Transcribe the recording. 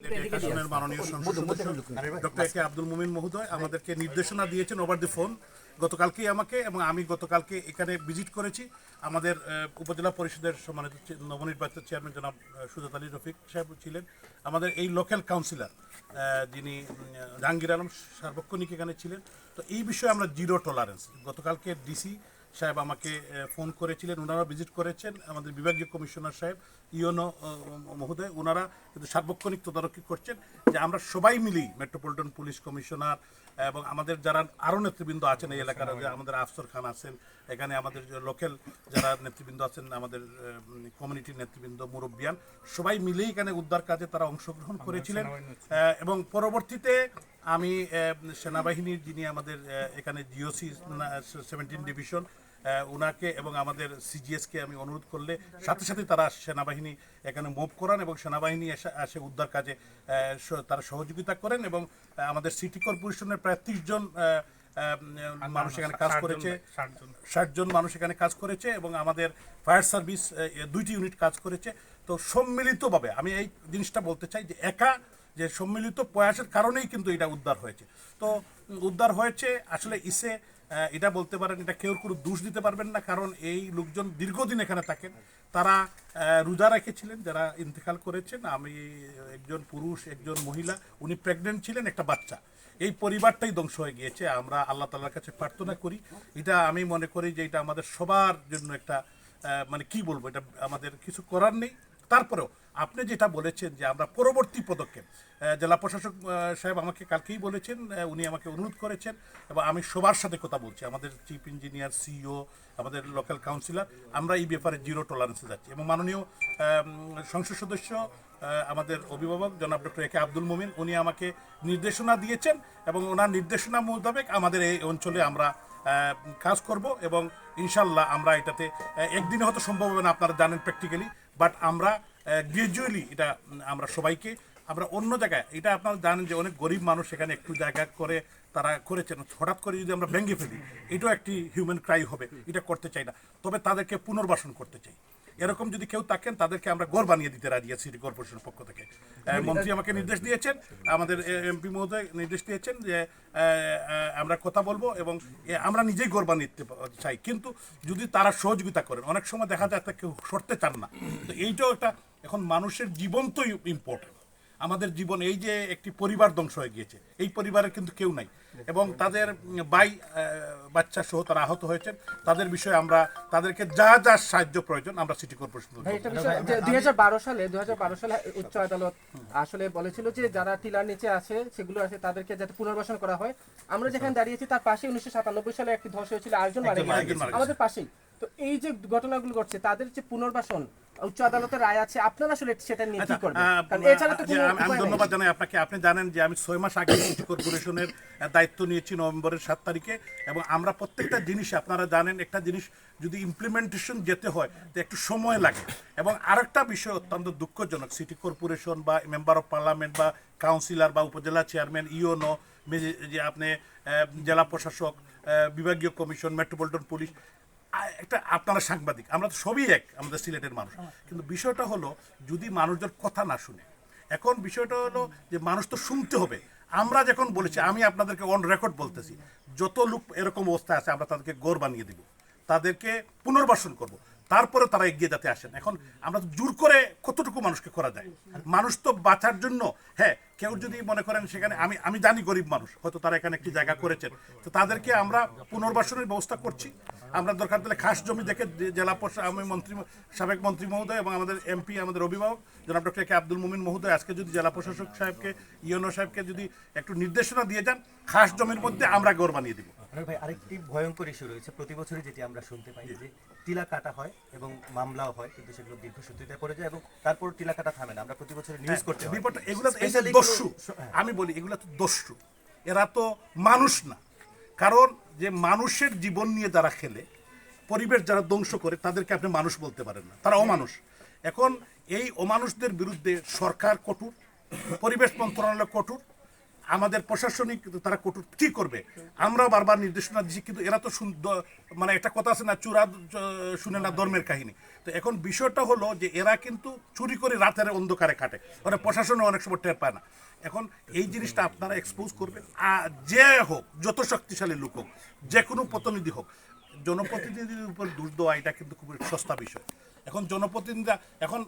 মাননীয় সংসদ সদস্য ডক্টর এ কে আব্দুল মুমিন মহোদয় আমাদেরকে নির্দেশনা দিয়েছেন ওভার দি ফোন গতকালকেই আমাকে এবং আমি গতকালকে এখানে ভিজিট করেছি। আমাদের উপজেলা পরিষদের সম্মানিত নবনির্বাচিত চেয়ারম্যান জনাব সুজাত আলী রফিক সাহেব ছিলেন। আমাদের এই লোকাল কাউন্সিলর যিনি জাহাঙ্গীর আলম সার্বক্ষণিক এখানে ছিলেন। তো এই বিষয়ে আমরা জিরো টলারেন্স গতকালকে ডিসি সাহেব আমাকে ফোন করেছিলেন ওনারা ভিজিট করেছেন, আমাদের বিভাগীয় কমিশনার সাহেব ইওনো মহোদয়, ওনারা কিন্তু সার্বক্ষণিক তদারকি করছেন যে আমরা সবাই মিলি মেট্রোপলিটন পুলিশ কমিশনার এবং আমাদের যারা আরও নেতৃবৃন্দ আছেন এই এলাকার যে আমাদের আফসর খান আছেন এখানে আমাদের যে লোকাল যারা নেতৃবৃন্দ আছেন আমাদের কমিউনিটির নেতৃবৃন্দ মুরব্বিয়ান সবাই মিলেই এখানে উদ্ধার কাজে তারা অংশগ্রহণ করেছিলেন। এবং পরবর্তীতে আমি সেনাবাহিনীর যিনি আমাদের এখানে জিওসি সেভেন্টিন ডিভিশন ওনাকে এবং আমাদের সিজিএসকে আমি অনুরোধ করলে সাথে সাথে তারা সেনাবাহিনী এখানে মুভ করান এবং সেনাবাহিনী এসে আসে উদ্ধার কাজে তারা সহযোগিতা করেন এবং আমাদের সিটি কর্পোরেশনের প্রায় ত্রিশ জন মানুষ এখানে কাজ করেছে। ষাট জন। মানুষ এখানে কাজ করেছে এবং আমাদের ফায়ার সার্ভিস দুইটি ইউনিট কাজ করেছে। তো সম্মিলিতভাবে আমি এই জিনিসটা বলতে চাই যে একা যে সম্মিলিত প্রয়াসের কারণেই কিন্তু এটা উদ্ধার হয়েছে। তো উদ্ধার হয়েছে আসলে ইসে এটা বলতে পারেন, এটা কেউ কোনো দোষ দিতে পারবেন না, কারণ এই লোকজন দীর্ঘদিন এখানে থাকেন। তারা রোজা রেখেছিলেন, যারা ইন্তেকাল করেছেন। আমি একজন পুরুষ, একজন মহিলা, উনি প্রেগনেন্ট ছিলেন, একটা বাচ্চা। এই পরিবারটাই ধ্বংস হয়ে গিয়েছে। আমরা আল্লাহ তালার কাছে প্রার্থনা করি। এটা আমি মনে করি যে এটা আমাদের সবার জন্য একটা মানে কি বলব, এটা আমাদের কিছু করার নেই। তারপরেও আপনি যেটা বলেছেন যে আমরা পরবর্তী পদক্ষেপ জেলা প্রশাসক সাহেব আমাকে কালকেই বলেছেন উনি আমাকে অনুরোধ করেছেন এবং আমি সবার সাথে কথা বলছি। আমাদের চিফ ইঞ্জিনিয়ার, সিইও, আমাদের লোকাল কাউন্সিলর আমরা এই ব্যাপারে জিরো টলারেন্সে যাচ্ছি এবং মাননীয় সংসদ সদস্য আমাদের অভিভাবক জনাব ডক্টর এ কে আব্দুল মোমিন, উনি আমাকে নির্দেশনা দিয়েছেন এবং ওনার নির্দেশনা মোতাবেক আমাদের এই অঞ্চলে আমরা কাজ করব এবং ইনশাল্লাহ আমরা এটাতে একদিনে হয়তো সম্ভব হবে না, আপনারা জানেন প্র্যাকটিক্যালি বাট আমরা গ্রাজুয়ালি এটা আমরা সবাইকে, আমরা অন্য জায়গায়, এটা আপনারা জানেন যে অনেক গরিব মানুষ এখানে একটু জায়গা করে তারা করেছেন। হঠাৎ করে যদি আমরা ভেঙে ফেলি, এটাও একটি হিউম্যান ক্রাই হবে, এটা করতে চাই না। তবে তাদেরকে পুনর্বাসন করতে চাই। এরকম যদি কেউ থাকেন তাদেরকে আমরা গড় বানিয়ে দিতে রাজি আছি সিটি কর্পোরেশনের পক্ষ থেকে। মন্ত্রী আমাকে নির্দেশ দিয়েছেন আমাদের এমপি মহোদয় নির্দেশ দিয়েছেন যে আমরা কথা বলব এবং আমরা নিজেই গড় বানিয়ে দিতে চাই। কিন্তু যদি তারা সহযোগিতা করেন অনেক সময় দেখা যায় তা কেউ সরতে চান না। তো এইটাও একটা এখন মানুষের জীবন তো ইম্পর্টেন্ট আমাদের জীবন এই যে একটি পরিবার ধ্বংস হয়ে গিয়েছে এই পরিবারের কিন্তু কেউ নাই। এবং তাদের বাই বাচ্চা সহ তারা আহত হয়েছেন তাদের বিষয়ে আমরা তাদেরকে যা যা সাহায্য প্রয়োজন আমরা সিটি কর্পোরেশন ভাই, একটা বিষয় যে 2012 সালে 2012 সালে উচ্চ আদালত আসলে বলেছিল যে যারা টিলার নিচে আছে সেগুলো আছে তাদেরকে যাতে পুনর্বাসন করা হয়। আমরা যেখানে দাঁড়িয়েছি তার পাশে উনিশশো সাতানব্বই সালে একটি ধস হয়েছিল আরেকজন মারা গেছে। আমাদের পাশেই। তো এই যে ঘটনাগুলো ঘটছে তাদের যে পুনর্বাসন উচ্চ আদালতের রায় আছে আপনারা আসলে সেটা নিয়ে কি করবেন? কারণ এছাড়া তো কোনো আমি-। ধন্যবাদ জানাই আপনাকে। আপনি জানেন যে আমি ছয় মাস আগে সিটি কর্পোরেশনের দায়িত্ব নিয়েছি নভেম্বরের সাত তারিখে এবং আমরা প্রত্যেকটা জিনিস আপনারা জানেন একটা জিনিস যদি ইমপ্লিমেন্টেশন যেতে হয় তো একটু সময় লাগে। এবং আরেকটা বিষয় অত্যন্ত দুঃখজনক সিটি কর্পোরেশন বা মেম্বার অফ পার্লামেন্ট বা কাউন্সিলর বা উপজেলা চেয়ারম্যান ইওনো যে আপনি জেলা প্রশাসক বিভাগীয় কমিশন মেট্রোপলিটন পুলিশ একটা আপনারা সাংবাদিক, আমরা তো সবই এক, আমাদের সিলেটের মানুষ। কিন্তু বিষয়টা হলো, যদি মানুষদের কথা না শুনে, এখন বিষয়টা হলো যে মানুষ তো শুনতে হবে। আমরা যখন বলেছি, আমি আপনাদেরকে অন রেকর্ড বলতেছি, যত লোক এরকম অবস্থায় আছে, আমরা তাদেরকে গড় বানিয়ে দিব। তাদেরকে পুনর্বাসন করব। তারপরে তারা এগিয়ে যাতে আসেন। এখন আমরা জোর করে কতটুকু মানুষকে করা যায়? মানুষ তো বাঁচার জন্য হ্যাঁ কেউ যদি মনে করেন সেখানে আমি আমি জানি গরিব মানুষ হয়তো তারা এখানে একটি জায়গা করেছেন। তো তাদেরকে আমরা পুনর্বাসনের ব্যবস্থা করছি। আমরা দরকার তাহলে খাস জমি দেখে জেলা প্রশা আমি মন্ত্রী সাবেক মন্ত্রী মহোদয় এবং আমাদের এমপি আমাদের অভিভাবক জনাব ডক্টর কে আব্দুল মুমিন মহোদয় আজকে যদি জেলা প্রশাসক সাহেবকে ইউনো সাহেবকে যদি একটু নির্দেশনা দিয়ে যান খাস জমির মধ্যে আমরা গড় বানিয়ে দিব। ভাই আরেকটি ভয়ঙ্কর ইস্যু রয়েছে। প্রতি বছরই যেটি আমরা শুনতে পাই যে টিলা কাটা হয় এবং মামলাও হয় কিন্তু সেগুলো দীর্ঘসূত্রিতায় পড়ে যায় এবং তারপর টিলা কাটা থামে না। আমরা প্রতি বছর নিউজ করতে হয়। এগুলো দস্যু। আমি বলি, এগুলো তো দস্যু। এরা তো মানুষ না। কারণ যে মানুষের জীবন নিয়ে যারা খেলে, পরিবেশ যারা ধ্বংস করে, তাদেরকে আপনি মানুষ বলতে পারেন না। তারা অমানুষ। এখন এই অমানুষদের বিরুদ্ধে সরকার কঠোর, পরিবেশ মন্ত্রণালয় কঠোর আমাদের প্রশাসনিক তারা কঠোর কি করবে? আমরা বারবার নির্দেশনা দিচ্ছি কিন্তু এরা তো মানে একটা কথা আছে না, চূড়া শুনে না ধর্মের কাহিনী। তো এখন বিষয়টা হলো যে এরা কিন্তু চুরি করে রাতের অন্ধকারে খাটে। মানে প্রশাসনে অনেক সময় টের পায় না। এখন এই জিনিসটা আপনারা এক্সপোজ করবেন। আর যে হোক, যত শক্তিশালী লোক হোক, যে কোনো প্রতিনিধি হোক, জনপ্রতিনিধির উপর দোষ দেওয়া এটা কিন্তু খুবই সস্তা বিষয়। এখন জনপ্রতিনিধিরা এখন